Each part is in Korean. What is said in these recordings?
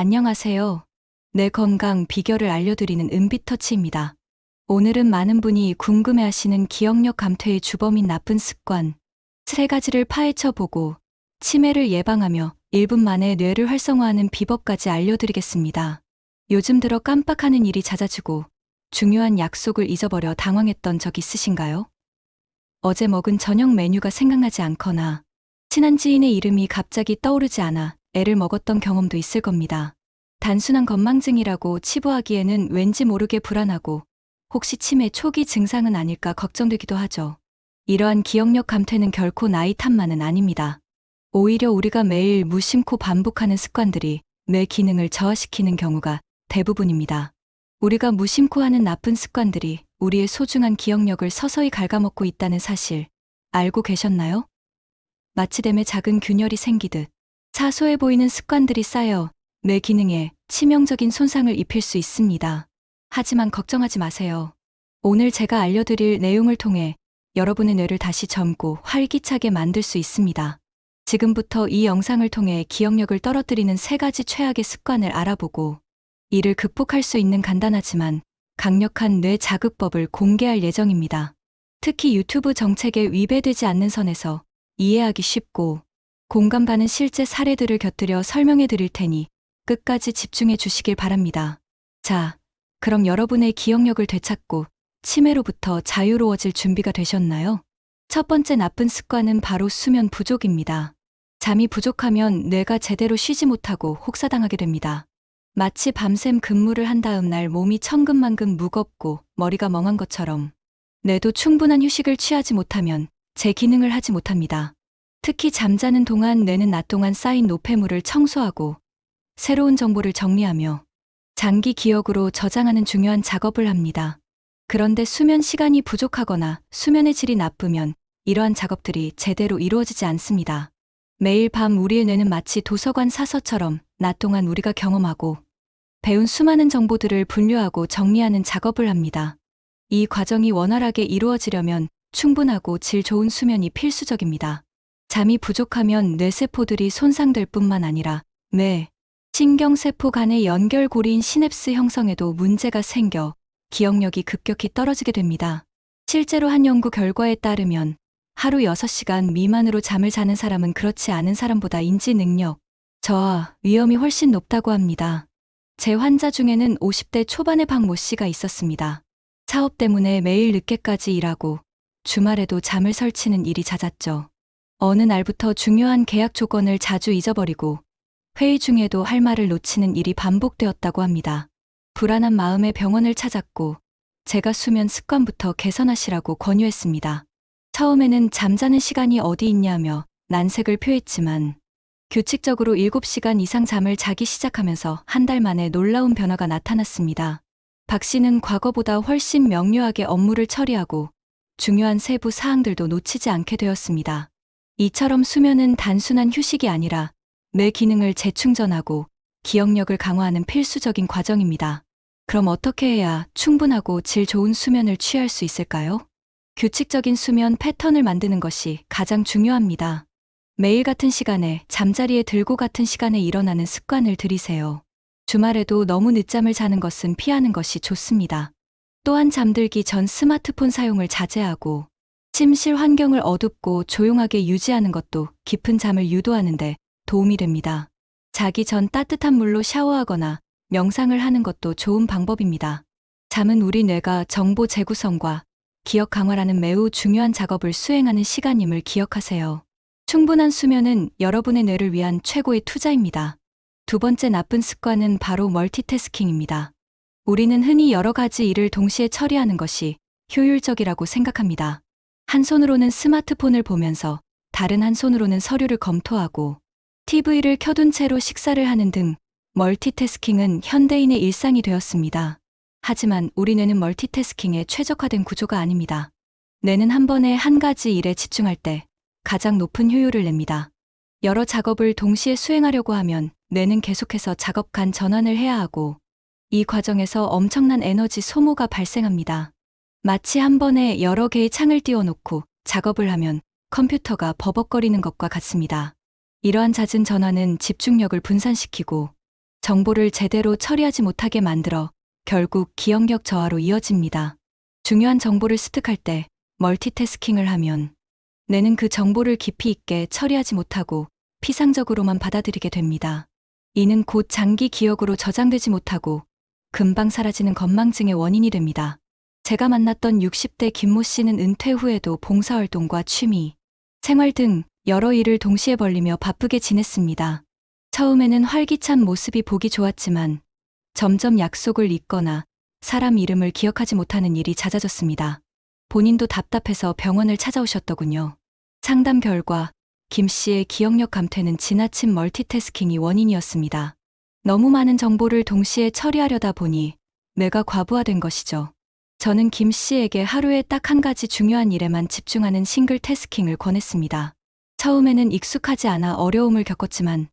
안녕하세요. 내 건강 비결을 알려드리는 은비터치입니다. 오늘은 많은 분이 궁금해하시는 기억력 감퇴의 주범인 나쁜 습관 세 가지를 파헤쳐 보고 치매를 예방하며 1분 만에 뇌를 활성화하는 비법까지 알려드리겠습니다. 요즘 들어 깜빡하는 일이 잦아지고 중요한 약속을 잊어버려 당황했던 적 있으신가요? 어제 먹은 저녁 메뉴가 생각나지 않거나 친한 지인의 이름이 갑자기 떠오르지 않아 애를 먹었던 경험도 있을 겁니다. 단순한 건망증이라고 치부하기에는 왠지 모르게 불안하고 혹시 치매 초기 증상은 아닐까 걱정되기도 하죠. 이러한 기억력 감퇴는 결코 나이 탓만은 아닙니다. 오히려 우리가 매일 무심코 반복하는 습관들이 뇌 기능을 저하시키는 경우가 대부분입니다. 우리가 무심코 하는 나쁜 습관들이 우리의 소중한 기억력을 서서히 갉아먹고 있다는 사실 알고 계셨나요? 마취됨에 작은 균열이 생기듯 사소해 보이는 습관들이 쌓여 뇌 기능에 치명적인 손상을 입힐 수 있습니다. 하지만 걱정하지 마세요. 오늘 제가 알려드릴 내용을 통해 여러분의 뇌를 다시 젊고 활기차게 만들 수 있습니다. 지금부터 이 영상을 통해 기억력을 떨어뜨리는 세 가지 최악의 습관을 알아보고 이를 극복할 수 있는 간단하지만 강력한 뇌 자극법을 공개할 예정입니다. 특히 유튜브 정책에 위배되지 않는 선에서 이해하기 쉽고 공감받는 실제 사례들을 곁들여 설명해 드릴 테니 끝까지 집중해 주시길 바랍니다. 자, 그럼 여러분의 기억력을 되찾고 치매로부터 자유로워질 준비가 되셨나요? 첫 번째 나쁜 습관은 바로 수면 부족입니다. 잠이 부족하면 뇌가 제대로 쉬지 못하고 혹사당하게 됩니다. 마치 밤샘 근무를 한 다음 날 몸이 천근만근 무겁고 머리가 멍한 것처럼 뇌도 충분한 휴식을 취하지 못하면 제 기능을 하지 못합니다. 특히 잠자는 동안 뇌는 낮 동안 쌓인 노폐물을 청소하고 새로운 정보를 정리하며 장기 기억으로 저장하는 중요한 작업을 합니다. 그런데 수면 시간이 부족하거나 수면의 질이 나쁘면 이러한 작업들이 제대로 이루어지지 않습니다. 매일 밤 우리의 뇌는 마치 도서관 사서처럼 낮 동안 우리가 경험하고 배운 수많은 정보들을 분류하고 정리하는 작업을 합니다. 이 과정이 원활하게 이루어지려면 충분하고 질 좋은 수면이 필수적입니다. 잠이 부족하면 뇌세포들이 손상될 뿐만 아니라 뇌, 신경세포 간의 연결고리인 시냅스 형성에도 문제가 생겨 기억력이 급격히 떨어지게 됩니다. 실제로 한 연구 결과에 따르면 하루 6시간 미만으로 잠을 자는 사람은 그렇지 않은 사람보다 인지 능력, 저하, 위험이 훨씬 높다고 합니다. 제 환자 중에는 50대 초반의 박모 씨가 있었습니다. 사업 때문에 매일 늦게까지 일하고 주말에도 잠을 설치는 일이 잦았죠. 어느 날부터 중요한 계약 조건을 자주 잊어버리고 회의 중에도 할 말을 놓치는 일이 반복되었다고 합니다. 불안한 마음에 병원을 찾았고 제가 수면 습관부터 개선하시라고 권유했습니다. 처음에는 잠자는 시간이 어디 있냐며 난색을 표했지만 규칙적으로 7시간 이상 잠을 자기 시작하면서 한 달 만에 놀라운 변화가 나타났습니다. 박 씨는 과거보다 훨씬 명료하게 업무를 처리하고 중요한 세부 사항들도 놓치지 않게 되었습니다. 이처럼 수면은 단순한 휴식이 아니라 뇌 기능을 재충전하고 기억력을 강화하는 필수적인 과정입니다. 그럼 어떻게 해야 충분하고 질 좋은 수면을 취할 수 있을까요? 규칙적인 수면 패턴을 만드는 것이 가장 중요합니다. 매일 같은 시간에 잠자리에 들고 같은 시간에 일어나는 습관을 들이세요. 주말에도 너무 늦잠을 자는 것은 피하는 것이 좋습니다. 또한 잠들기 전 스마트폰 사용을 자제하고 침실 환경을 어둡고 조용하게 유지하는 것도 깊은 잠을 유도하는데 도움이 됩니다. 자기 전 따뜻한 물로 샤워하거나 명상을 하는 것도 좋은 방법입니다. 잠은 우리 뇌가 정보 재구성과 기억 강화라는 매우 중요한 작업을 수행하는 시간임을 기억하세요. 충분한 수면은 여러분의 뇌를 위한 최고의 투자입니다. 두 번째 나쁜 습관은 바로 멀티태스킹입니다. 우리는 흔히 여러 가지 일을 동시에 처리하는 것이 효율적이라고 생각합니다. 한 손으로는 스마트폰을 보면서 다른 한 손으로는 서류를 검토하고 TV를 켜둔 채로 식사를 하는 등 멀티태스킹은 현대인의 일상이 되었습니다. 하지만 우리 뇌는 멀티태스킹에 최적화된 구조가 아닙니다. 뇌는 한 번에 한 가지 일에 집중할 때 가장 높은 효율을 냅니다. 여러 작업을 동시에 수행하려고 하면 뇌는 계속해서 작업 간 전환을 해야 하고 이 과정에서 엄청난 에너지 소모가 발생합니다. 마치 한 번에 여러 개의 창을 띄워놓고 작업을 하면 컴퓨터가 버벅거리는 것과 같습니다. 이러한 잦은 전환은 집중력을 분산시키고 정보를 제대로 처리하지 못하게 만들어 결국 기억력 저하로 이어집니다. 중요한 정보를 습득할 때 멀티태스킹을 하면 뇌는 그 정보를 깊이 있게 처리하지 못하고 피상적으로만 받아들이게 됩니다. 이는 곧 장기 기억으로 저장되지 못하고 금방 사라지는 건망증의 원인이 됩니다. 제가 만났던 60대 김모 씨는 은퇴 후에도 봉사활동과 취미, 생활 등 여러 일을 동시에 벌리며 바쁘게 지냈습니다. 처음에는 활기찬 모습이 보기 좋았지만 점점 약속을 잊거나 사람 이름을 기억하지 못하는 일이 잦아졌습니다. 본인도 답답해서 병원을 찾아오셨더군요. 상담 결과 김 씨의 기억력 감퇴는 지나친 멀티태스킹이 원인이었습니다. 너무 많은 정보를 동시에 처리하려다 보니 뇌가 과부하된 것이죠. 저는 김 씨에게 하루에 딱 한 가지 중요한 일에만 집중하는 싱글 태스킹을 권했습니다. 처음에는 익숙하지 않아 어려움을 겪었지만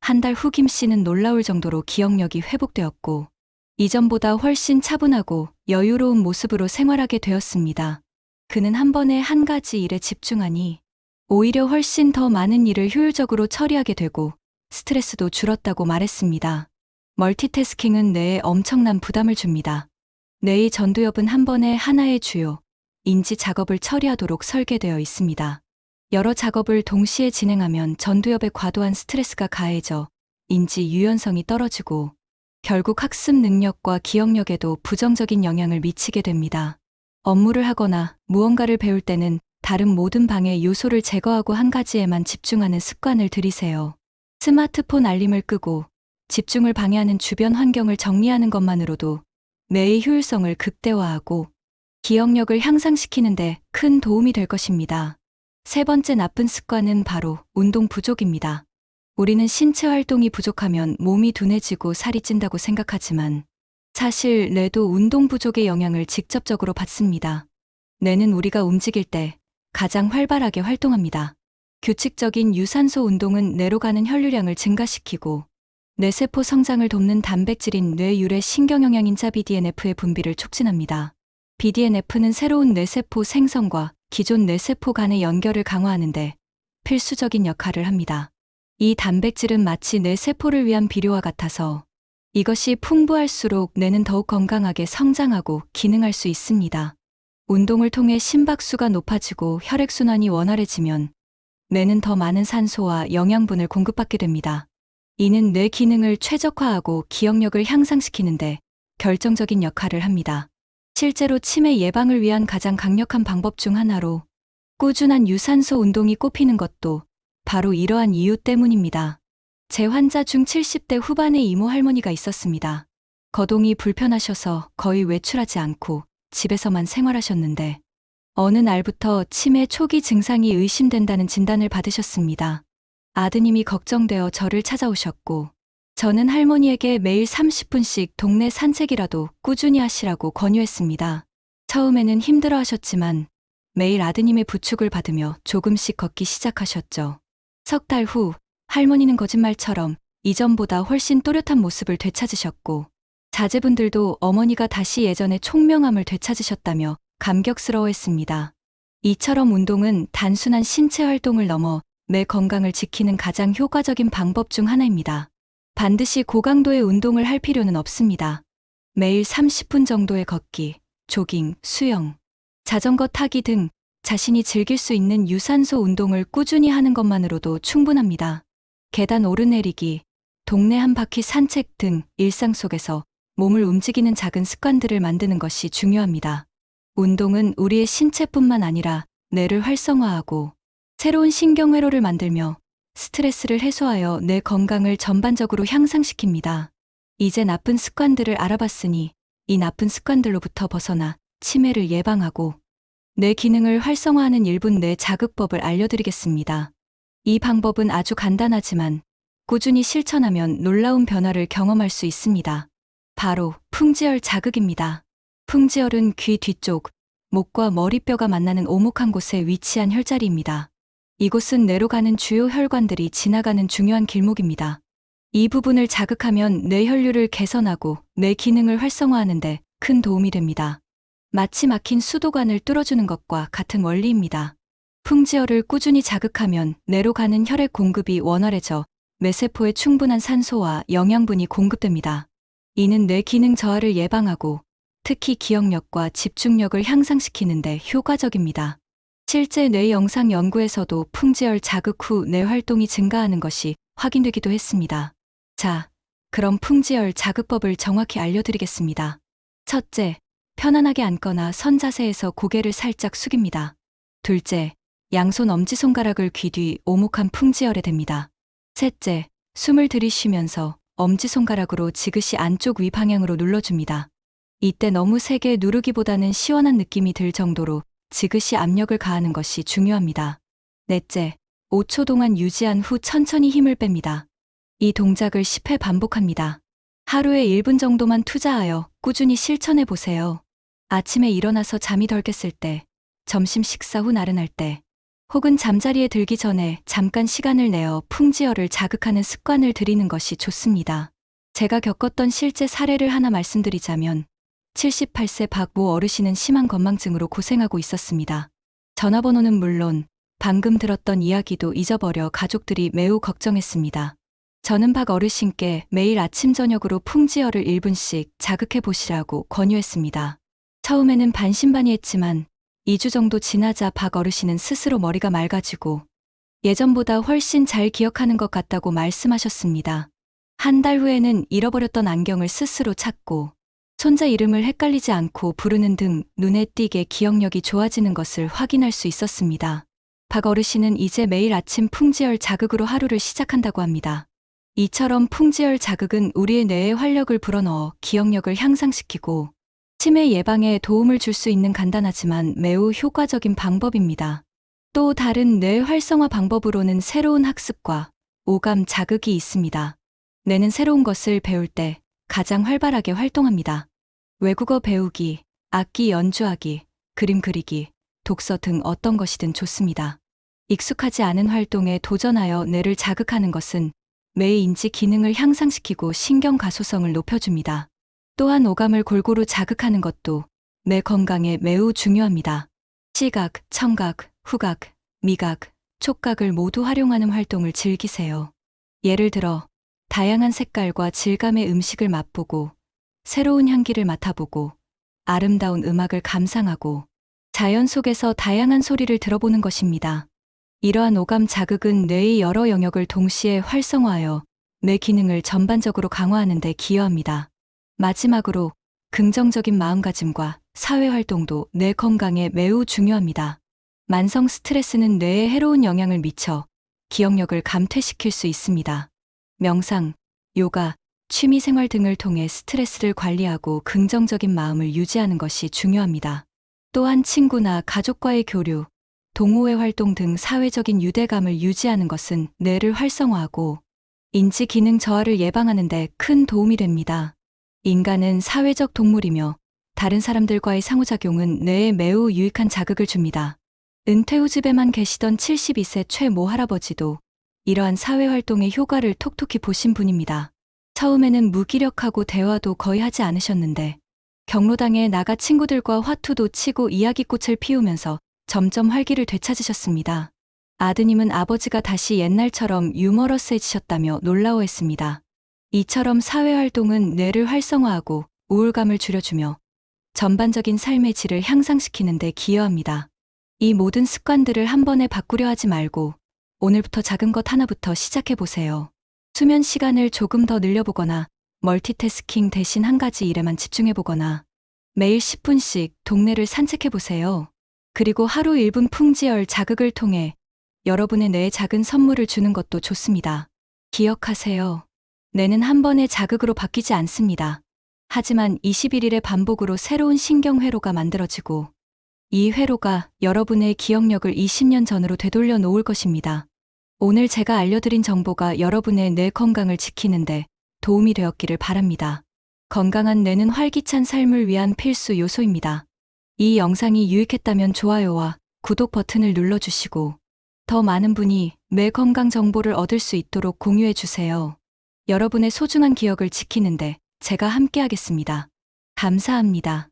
한 달 후 김 씨는 놀라울 정도로 기억력이 회복되었고 이전보다 훨씬 차분하고 여유로운 모습으로 생활하게 되었습니다. 그는 한 번에 한 가지 일에 집중하니 오히려 훨씬 더 많은 일을 효율적으로 처리하게 되고 스트레스도 줄었다고 말했습니다. 멀티태스킹은 뇌에 엄청난 부담을 줍니다. 뇌의 전두엽은 한 번에 하나의 주요, 인지 작업을 처리하도록 설계되어 있습니다. 여러 작업을 동시에 진행하면 전두엽에 과도한 스트레스가 가해져 인지 유연성이 떨어지고 결국 학습 능력과 기억력에도 부정적인 영향을 미치게 됩니다. 업무를 하거나 무언가를 배울 때는 다른 모든 방해 요소를 제거하고 한 가지에만 집중하는 습관을 들이세요. 스마트폰 알림을 끄고 집중을 방해하는 주변 환경을 정리하는 것만으로도 뇌의 효율성을 극대화하고 기억력을 향상시키는데 큰 도움이 될 것입니다. 세 번째 나쁜 습관은 바로 운동 부족입니다. 우리는 신체 활동이 부족하면 몸이 둔해지고 살이 찐다고 생각하지만 사실 뇌도 운동 부족의 영향을 직접적으로 받습니다. 뇌는 우리가 움직일 때 가장 활발하게 활동합니다. 규칙적인 유산소 운동은 뇌로 가는 혈류량을 증가시키고 뇌세포 성장을 돕는 단백질인 뇌유래 신경영양인자 BDNF의 분비를 촉진합니다. BDNF는 새로운 뇌세포 생성과 기존 뇌세포 간의 연결을 강화하는데 필수적인 역할을 합니다. 이 단백질은 마치 뇌세포를 위한 비료와 같아서 이것이 풍부할수록 뇌는 더욱 건강하게 성장하고 기능할 수 있습니다. 운동을 통해 심박수가 높아지고 혈액순환이 원활해지면 뇌는 더 많은 산소와 영양분을 공급받게 됩니다. 이는 뇌 기능을 최적화하고 기억력을 향상시키는데 결정적인 역할을 합니다. 실제로 치매 예방을 위한 가장 강력한 방법 중 하나로 꾸준한 유산소 운동이 꼽히는 것도 바로 이러한 이유 때문입니다. 제 환자 중 70대 후반의 이모 할머니가 있었습니다. 거동이 불편하셔서 거의 외출하지 않고 집에서만 생활하셨는데 어느 날부터 치매 초기 증상이 의심된다는 진단을 받으셨습니다. 아드님이 걱정되어 저를 찾아오셨고, 저는 할머니에게 매일 30분씩 동네 산책이라도 꾸준히 하시라고 권유했습니다. 처음에는 힘들어 하셨지만 매일 아드님의 부축을 받으며 조금씩 걷기 시작하셨죠. 석 달 후 할머니는 거짓말처럼 이전보다 훨씬 또렷한 모습을 되찾으셨고, 자제분들도 어머니가 다시 예전의 총명함을 되찾으셨다며 감격스러워했습니다. 이처럼 운동은 단순한 신체 활동을 넘어 뇌 건강을 지키는 가장 효과적인 방법 중 하나입니다. 반드시 고강도의 운동을 할 필요는 없습니다. 매일 30분 정도의 걷기, 조깅, 수영, 자전거 타기 등 자신이 즐길 수 있는 유산소 운동을 꾸준히 하는 것만으로도 충분합니다. 계단 오르내리기, 동네 한 바퀴 산책 등 일상 속에서 몸을 움직이는 작은 습관들을 만드는 것이 중요합니다. 운동은 우리의 신체뿐만 아니라 뇌를 활성화하고 새로운 신경회로를 만들며 스트레스를 해소하여 뇌 건강을 전반적으로 향상시킵니다. 이제 나쁜 습관들을 알아봤으니 이 나쁜 습관들로부터 벗어나 치매를 예방하고 뇌 기능을 활성화하는 1분 뇌 자극법을 알려드리겠습니다. 이 방법은 아주 간단하지만 꾸준히 실천하면 놀라운 변화를 경험할 수 있습니다. 바로 풍지열 자극입니다. 풍지열은 귀 뒤쪽, 목과 머리뼈가 만나는 오목한 곳에 위치한 혈자리입니다. 이곳은 뇌로 가는 주요 혈관들이 지나가는 중요한 길목입니다. 이 부분을 자극하면 뇌 혈류를 개선하고 뇌 기능을 활성화하는데 큰 도움이 됩니다. 마치 막힌 수도관을 뚫어주는 것과 같은 원리입니다. 풍지열을 꾸준히 자극하면 뇌로 가는 혈액 공급이 원활해져 뇌세포에 충분한 산소와 영양분이 공급됩니다. 이는 뇌 기능 저하를 예방하고 특히 기억력과 집중력을 향상시키는데 효과적입니다. 실제 뇌 영상 연구에서도 풍지열 자극 후 뇌 활동이 증가하는 것이 확인되기도 했습니다. 자, 그럼 풍지열 자극법을 정확히 알려드리겠습니다. 첫째, 편안하게 앉거나 선 자세에서 고개를 살짝 숙입니다. 둘째, 양손 엄지손가락을 귀 뒤 오목한 풍지열에 댑니다. 셋째, 숨을 들이쉬면서 엄지손가락으로 지그시 안쪽 위 방향으로 눌러줍니다. 이때 너무 세게 누르기보다는 시원한 느낌이 들 정도로 지그시 압력을 가하는 것이 중요합니다. 넷째, 5초 동안 유지한 후 천천히 힘을 뺍니다. 이 동작을 10회 반복합니다. 하루에 1분 정도만 투자하여 꾸준히 실천해 보세요. 아침에 일어나서 잠이 덜 깼을 때, 점심 식사 후 나른할 때, 혹은 잠자리에 들기 전에 잠깐 시간을 내어 풍지열을 자극하는 습관을 들이는 것이 좋습니다. 제가 겪었던 실제 사례를 하나 말씀드리자면 78세 박모 어르신은 심한 건망증으로 고생하고 있었습니다. 전화번호는 물론 방금 들었던 이야기도 잊어버려 가족들이 매우 걱정했습니다. 저는 박 어르신께 매일 아침 저녁으로 풍지열을 1분씩 자극해 보시라고 권유했습니다. 처음에는 반신반의했지만 2주 정도 지나자 박 어르신은 스스로 머리가 맑아지고 예전보다 훨씬 잘 기억하는 것 같다고 말씀하셨습니다. 한 달 후에는 잃어버렸던 안경을 스스로 찾고 손자 이름을 헷갈리지 않고 부르는 등 눈에 띄게 기억력이 좋아지는 것을 확인할 수 있었습니다. 박 어르신은 이제 매일 아침 풍지열 자극으로 하루를 시작한다고 합니다. 이처럼 풍지열 자극은 우리의 뇌에 활력을 불어넣어 기억력을 향상시키고 치매 예방에 도움을 줄 수 있는 간단하지만 매우 효과적인 방법입니다. 또 다른 뇌 활성화 방법으로는 새로운 학습과 오감 자극이 있습니다. 뇌는 새로운 것을 배울 때 가장 활발하게 활동합니다. 외국어 배우기, 악기 연주하기, 그림 그리기, 독서 등 어떤 것이든 좋습니다. 익숙하지 않은 활동에 도전하여 뇌를 자극하는 것은 뇌의 인지 기능을 향상시키고 신경 가소성을 높여줍니다. 또한 오감을 골고루 자극하는 것도 뇌 건강에 매우 중요합니다. 시각, 청각, 후각, 미각, 촉각을 모두 활용하는 활동을 즐기세요. 예를 들어, 다양한 색깔과 질감의 음식을 맛보고, 새로운 향기를 맡아보고, 아름다운 음악을 감상하고, 자연 속에서 다양한 소리를 들어보는 것입니다. 이러한 오감 자극은 뇌의 여러 영역을 동시에 활성화하여 뇌 기능을 전반적으로 강화하는 데 기여합니다. 마지막으로 긍정적인 마음가짐과 사회활동도 뇌 건강에 매우 중요합니다. 만성 스트레스는 뇌에 해로운 영향을 미쳐 기억력을 감퇴시킬 수 있습니다. 명상, 요가, 취미생활 등을 통해 스트레스를 관리하고 긍정적인 마음을 유지하는 것이 중요합니다. 또한 친구나 가족과의 교류, 동호회 활동 등 사회적인 유대감을 유지하는 것은 뇌를 활성화하고 인지 기능 저하를 예방하는 데 큰 도움이 됩니다. 인간은 사회적 동물이며 다른 사람들과의 상호작용은 뇌에 매우 유익한 자극을 줍니다. 은퇴 후 집에만 계시던 72세 최 모 할아버지도 이러한 사회활동의 효과를 톡톡히 보신 분입니다. 처음에는 무기력하고 대화도 거의 하지 않으셨는데 경로당에 나가 친구들과 화투도 치고 이야기꽃을 피우면서 점점 활기를 되찾으셨습니다. 아드님은 아버지가 다시 옛날처럼 유머러스해지셨다며 놀라워했습니다. 이처럼 사회활동은 뇌를 활성화하고 우울감을 줄여주며 전반적인 삶의 질을 향상시키는 데 기여합니다. 이 모든 습관들을 한 번에 바꾸려 하지 말고 오늘부터 작은 것 하나부터 시작해 보세요. 수면 시간을 조금 더 늘려보거나 멀티태스킹 대신 한 가지 일에만 집중해 보거나 매일 10분씩 동네를 산책해 보세요. 그리고 하루 1분 풍지열 자극을 통해 여러분의 뇌에 작은 선물을 주는 것도 좋습니다. 기억하세요. 뇌는 한 번의 자극으로 바뀌지 않습니다. 하지만 21일의 반복으로 새로운 신경 회로가 만들어지고 이 회로가 여러분의 기억력을 20년 전으로 되돌려 놓을 것입니다. 오늘 제가 알려드린 정보가 여러분의 뇌 건강을 지키는데 도움이 되었기를 바랍니다. 건강한 뇌는 활기찬 삶을 위한 필수 요소입니다. 이 영상이 유익했다면 좋아요와 구독 버튼을 눌러주시고 더 많은 분이 뇌 건강 정보를 얻을 수 있도록 공유해 주세요. 여러분의 소중한 기억을 지키는데 제가 함께하겠습니다. 감사합니다.